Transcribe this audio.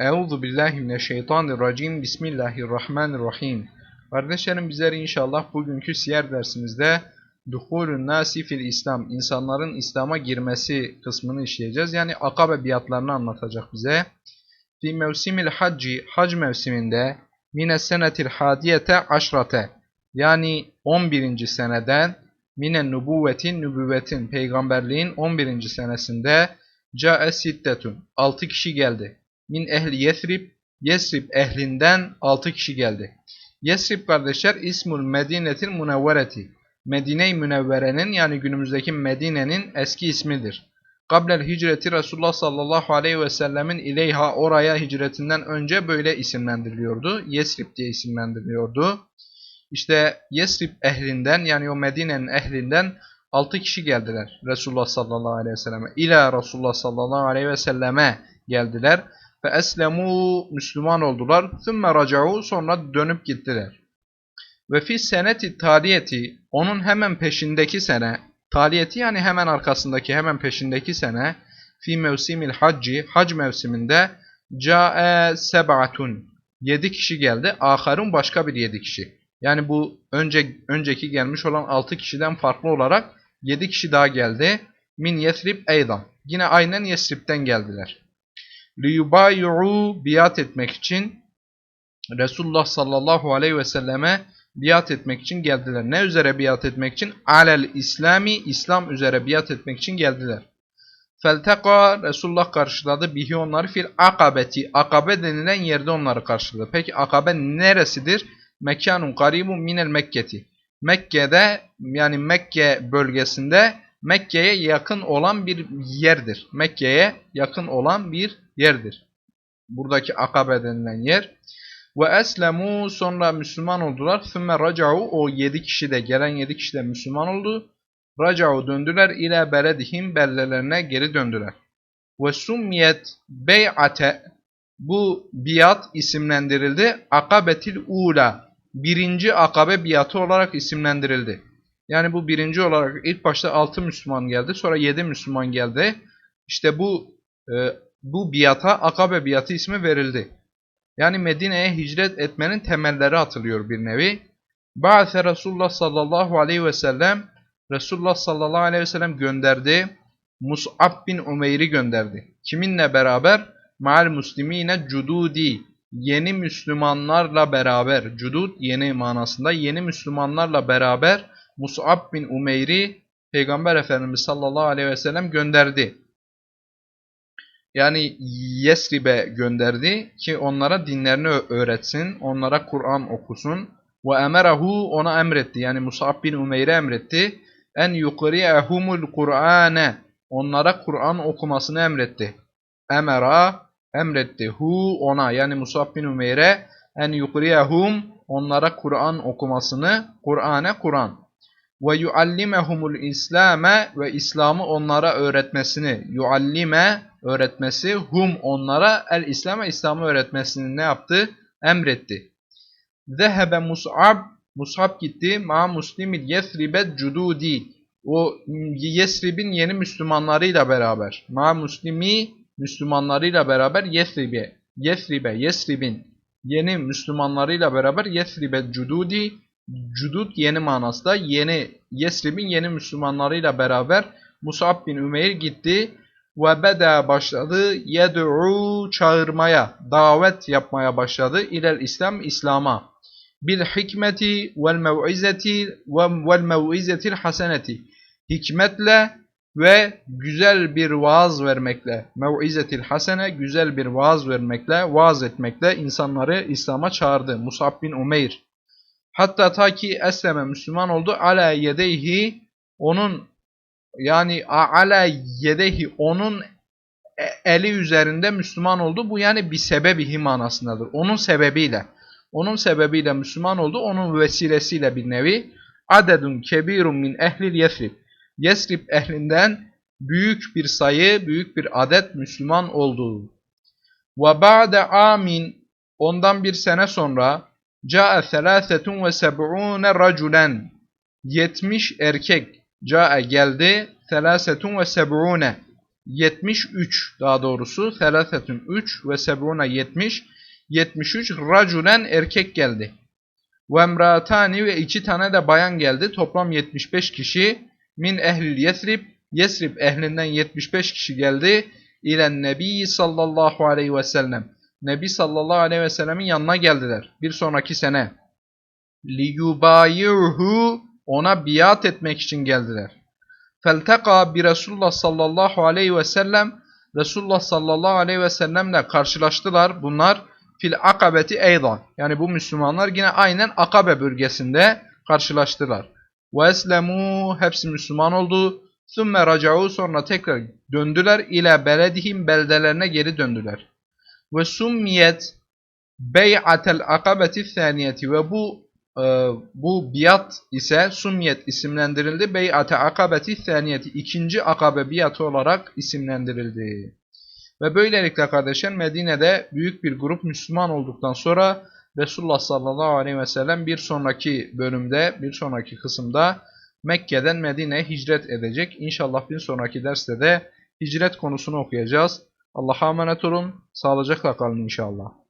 Euzu billahi mineşşeytanirracim. Bismillahirrahmanirrahim. Kardeşlerim bizler inşallah bugünkü siyer dersimizde Duhulun nasi fil İslam, insanların İslam'a girmesi kısmını işleyeceğiz. Yani akabe biatlarını anlatacak bize. Fi mevsimil hacci, hac mevsiminde mine senetil hadiyete aşrate yani 11. seneden mine nübüvvetin, nübüvvetin, peygamberliğin 11. senesinde Ca'e siddetun. 6 kişi geldi. Min ehli Yesrib. Yesrib ehlinden 6 kişi geldi. Yesrib kardeşler ismul medinetil munevvereti. Medine-i Münevvere'nin yani günümüzdeki Medine'nin eski ismidir. Kablel hicreti Resulullah sallallahu aleyhi ve sellemin ileyha oraya hicretinden önce böyle isimlendiriliyordu. Yesrib diye isimlendiriliyordu. İşte Yesrib ehlinden yani o Medine'nin ehlinden 6 kişi geldiler Resulullah sallallahu aleyhi ve selleme. İla Resulullah sallallahu aleyhi ve selleme geldiler. Ve eslemu Müslüman oldular. Thümme raca'u sonra dönüp gittiler. Ve fi seneti taliyeti onun hemen peşindeki sene taliyeti yani hemen arkasındaki hemen peşindeki sene fi mevsimil hacci hac mevsiminde ca'e seb'atun 7 kişi geldi. Aharun başka bir 7 kişi. Yani bu önce önceki gelmiş olan 6 kişiden farklı olarak 7 kişi daha geldi. Min Yesrib eydan. Yine aynen Yesrib'den geldiler. Liyubayi'u biat etmek için Resulullah sallallahu aleyhi ve selleme biat etmek için geldiler. Ne üzere biat etmek için? Alel İslami, İslam üzere biat etmek için geldiler. Felteka Resulullah karşıladı bihi onları fil akabeti. Akabe denilen yerde onları karşıladı. Peki akabe neresidir? Mekanun karibun minel Mekketi. Mekke'de yani Mekke bölgesinde Mekke'ye yakın olan bir yerdir. Mekke'ye yakın olan bir yerdir. Buradaki akabe denilen yer. Ve eslemu sonra Müslüman oldular. Sümme raca'u o yedi kişi de gelen yedi kişi de Müslüman oldu. Raca'u döndüler ile beledihim bellelerine geri döndüler. Ve summiyet bey'ate bu biat isimlendirildi. Akabetil ula birinci akabe biatı olarak isimlendirildi. Yani bu birinci olarak ilk başta 6 Müslüman geldi. Sonra 7 Müslüman geldi. İşte bu e, bu biata akabe biatı ismi verildi. Yani Medine'ye hicret etmenin temelleri atılıyor bir nevi. Ba'se Resulullah sallallahu aleyhi ve sellem Resulullah sallallahu aleyhi ve sellem gönderdi. Mus'ab bin Umeyr'i gönderdi. Kiminle beraber? Ma'al muslimine cududi. Yeni Müslümanlarla beraber. Cudud yeni manasında. Yeni Müslümanlarla beraber Mus'ab bin Umeyr'i Peygamber Efendimiz sallallahu aleyhi ve sellem gönderdi. Yani Yesrib'e gönderdi ki onlara dinlerini öğretsin, onlara Kur'an okusun. Ve emerahu ona emretti. Yani Mus'ab bin Umeyr'e emretti. En yukriyehumul Kur'ane. Onlara Kur'an okumasını emretti. Emera emretti. Hu ona yani Mus'ab bin Umeyr'e en yukriyehum onlara Kur'an okumasını, Kur'an'e Kur'an ve yuallimehumul İslame ve İslam'ı onlara öğretmesini. Yuallime öğretmesi hum onlara el İslam'a İslam'ı öğretmesini ne yaptı? Emretti. Zehebe Mus'ab Mus'ab gitti. Ma muslimil yesribe cududi. O Yesrib'in yeni Müslümanlarıyla beraber. Ma muslimi Müslümanlarıyla beraber Yesrib'e Yesrib'e Yesrib'in yeni Müslümanlarıyla beraber Yesrib'e cududi Cudud yeni manasında yeni Yesrib'in yeni Müslümanlarıyla beraber Musab bin Ümeyr gitti ve beda başladı yed'u çağırmaya, davet yapmaya başladı ilel İslam İslam'a. Bil hikmeti vel mev'izeti vel mev'izetil haseneti. Hikmetle ve güzel bir vaaz vermekle, mev'izetil hasene güzel bir vaaz vermekle, vaaz etmekle insanları İslam'a çağırdı. Musab bin Umeyr. Hatta ta ki esleme Müslüman oldu. Ala yedeyhi onun yani ala yedeyhi onun e, eli üzerinde Müslüman oldu. Bu yani bir sebebihi manasındadır. Onun sebebiyle. Onun sebebiyle Müslüman oldu. Onun vesilesiyle bir nevi. Adedun kebirun min ehlil yesrib. Yesrib ehlinden büyük bir sayı, büyük bir adet Müslüman oldu. Ve ba'de amin ondan bir sene sonra Câe selâsetun ve seb'ûne raculen. 70 erkek. Câe geldi. Selâsetun ve seb'ûne. 73 daha doğrusu Thalathetun 3 ve Sebuna 70 73 raculen erkek geldi. Ve emratani ve iki tane de bayan geldi. Toplam 75 kişi min ehlil Yesrib Yesrib ehlinden 75 kişi geldi. İlen Nebi sallallahu aleyhi ve sellem. Nebi sallallahu aleyhi ve sellemin yanına geldiler. Bir sonraki sene. liyubayirhu ona biat etmek için geldiler. Bi Resulullah sallallahu aleyhi ve sellem Resulullah sallallahu aleyhi ve sellemle karşılaştılar. Bunlar fil akabeti eydan. Yani bu Müslümanlar yine aynen Akabe bölgesinde karşılaştılar. Ve eslemu hepsi Müslüman oldu. Sümme raca'u sonra tekrar döndüler ile beledihim beldelerine geri döndüler. Ve summiyet bey'atel akabeti thaniyeti ve bu e, bu biat ise Sumyet isimlendirildi. Bey'ate akabeti thaniyeti ikinci akabe biatı olarak isimlendirildi. Ve böylelikle kardeşler Medine'de büyük bir grup Müslüman olduktan sonra Resulullah sallallahu aleyhi ve sellem bir sonraki bölümde, bir sonraki kısımda Mekke'den Medine'ye hicret edecek. İnşallah bir sonraki derste de hicret konusunu okuyacağız. Allah'a emanet olun. Sağlıcakla kalın inşallah.